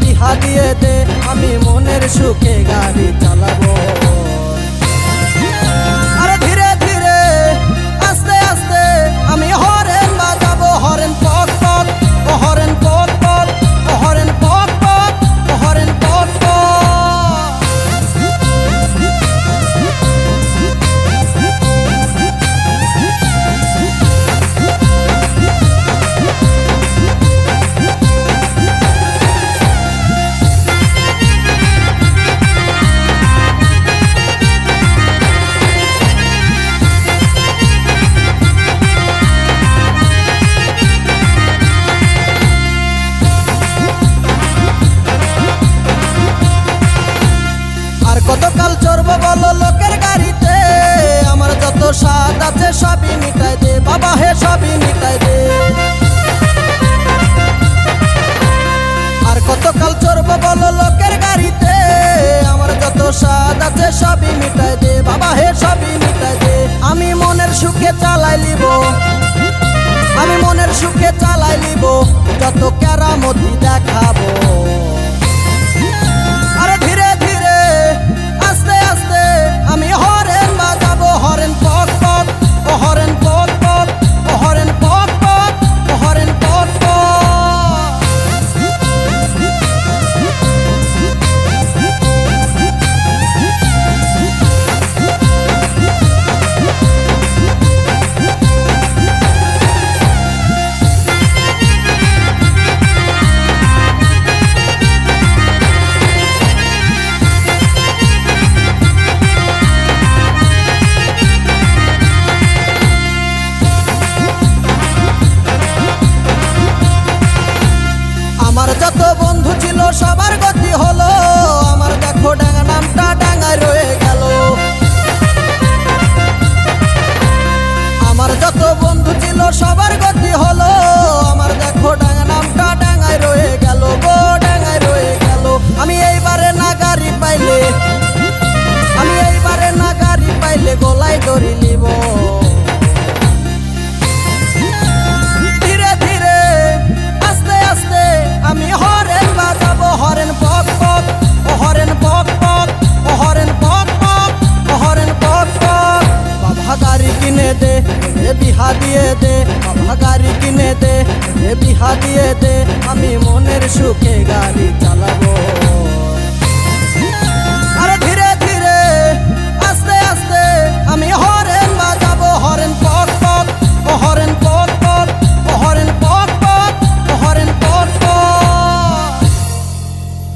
বিহা দিয়ে দে আমি মনের সুখে গাড়ি চালাবো। আছে সবই মিটাই দে, বাবা হে সবই মিটাই দে। আর কতকাল চড়ব বলো লোকের গাড়িতে? আমার যত স্বাদ আছে সবই মিটাই দে, বাবা হে সবই মিটাই দে। আমি মনের সুখে চালাই লিব আমি মনের সুখে চালাই লিব যত কেরামতি দেখাবো। বিহা দিয়ে দে আমা গাড়ি কিনে দে। বিহা দিয়ে দে, আমি মনের সুখে গাড়ি চালাবো।